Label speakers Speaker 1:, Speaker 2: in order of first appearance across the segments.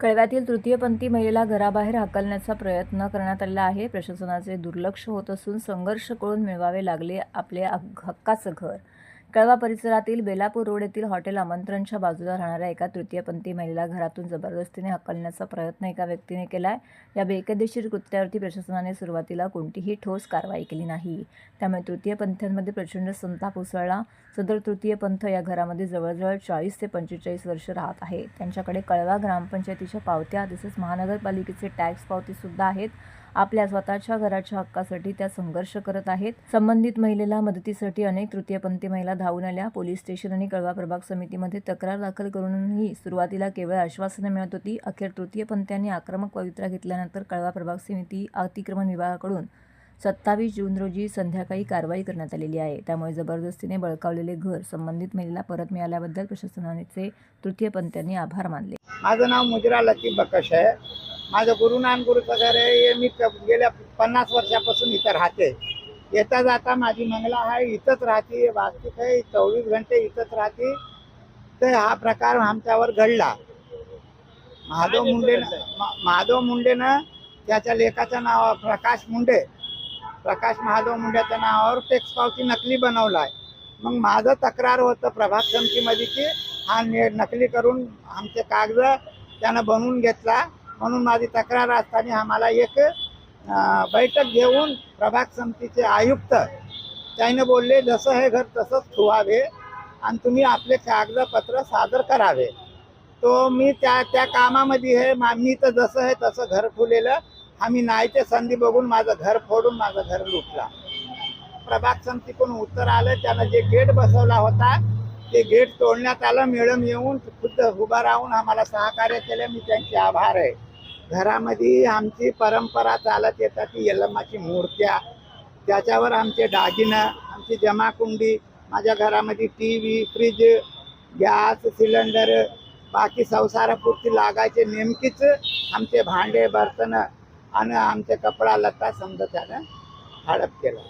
Speaker 1: कळव्यातील तृतीयपंथी महिलेला घराबाहेर हाकलण्याचा प्रयत्न करण्यात आलेला आहे. प्रशासनाचे दुर्लक्ष होत असून संघर्ष करून मिळवावे लागले आपले हक्काचं घर. कळवा परिसरातील बेलापूर रोड येथील हॉटेल आमंत्रणच्या बाजूला राहणाऱ्या एका तृतीयपंथी महिलेला घरातून जबरदस्तीने हकलण्याचा प्रयत्न एका व्यक्तीने केला आहे या बेकायदेशीर कृत्यावरती प्रशासनाने सुरुवातीला कोणतीही ठोस कारवाई केली नाही. त्यामुळे तृतीयपंथ्यांमध्ये प्रचंड संताप उसळला. सदर तृतीयपंथ या घरामध्ये जवळजवळ चाळीस ते पंचेचाळीस वर्ष राहत आहे त्यांच्याकडे कळवा ग्रामपंचायतीच्या पावत्या तसेच महानगरपालिकेचे टॅक्स पावतीसुद्धा आहेत. आपल्या स्वतःच्या घराच्या हक्कासाठी त्या संघर्ष करत आहेत. संबंधित महिलेला मदतीसाठी अनेक तृतीयपंथी महिला धावून आल्या. पोलीस स्टेशन आणि कळवा प्रभाग समितीमध्ये तक्रार दाखल करूनही सुरुवातीला केवळ आश्वासनं मिळत होती. अखेर तृतीयपंथ्यांनी आक्रमक पवित्रा घेतल्यानंतर कळवा प्रभाग समिती अतिक्रमण विभागाकडून सत्तावीस जून रोजी संध्याकाळी कारवाई करण्यात आलेली आहे. त्यामुळे जबरदस्तीने बळकावलेले घर संबंधित महिलेला परत मिळाल्याबद्दल प्रशासनाचे तृतीयपंथ्यांनी आभार मानले.
Speaker 2: माझं नाव मुजरा लकी बकश आहे. माझं गुरु नानगुरुचं घर आहे हे मी गेल्या पन्नास वर्षापासून इथं राहते. येता जाता माझी मंगला आहे इथंच राहते वास्तविक आहे चोवीस घंटे इथंच राहते. तर हा प्रकार आमच्यावर घडला. महादेव मुंडेनं महादेव मुंडेनं त्याच्या लेखाचं नाव प्रकाश मुंडे प्रकाश महादेव मुंड्याच्या नावावर टेक्स पावती नकली बनवला आहे मग माझं तक्रार होतं प्रभाग समितीमध्ये की हा नकली करून आमचे कागद त्यानं बनवून घेतला. म्हणून माझी तक्रार असताना आम्हाला एक बैठक घेऊन प्रभाग समितीचे आयुक्त त्याने बोलले जसं हे घर तसंच ठेवावे आणि तुम्ही आपले कागदपत्र सादर करावे. तो मी त्या त्या कामामध्ये हे मा- मी तर जसं आहे तसं घर ठेवलेलं आम्ही नाहीचे संधी बघून माझं घर फोडून माझं घर लुटला. प्रभाग समितीकडून उत्तर आलं त्यानं जे गेट बसवला होता ते गेट तोडण्यात आलं मॅडम येऊन खुद्द उभा राहून आम्हाला सहकार्य केलं मी त्यांचे आभार आहे. घरामध्ये आमची परंपरा चालत येतात ती यलमाची मूर्त्या त्याच्यावर आमचे दागिनं आमची जमाकुंडी माझ्या घरामध्ये T V fridge gas cylinder बाकी संसारापुरती लागायचे नेमकीच आमचे भांडे बर्तन आणि आमचे कपडा लत्ता समजा त्यानं हडप केलं.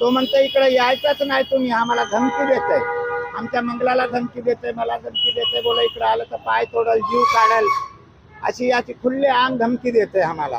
Speaker 2: तो म्हणतो इकडे यायचंच नाही तुम्ही आम्हाला धमकी देत आमच्या मंगलाला धमकी देते मला धमकी देते बोला इकडे आलं तर पाय तोडल जीव काढल. अशी याची खुल्ले आंग धमकी देते आम्हाला.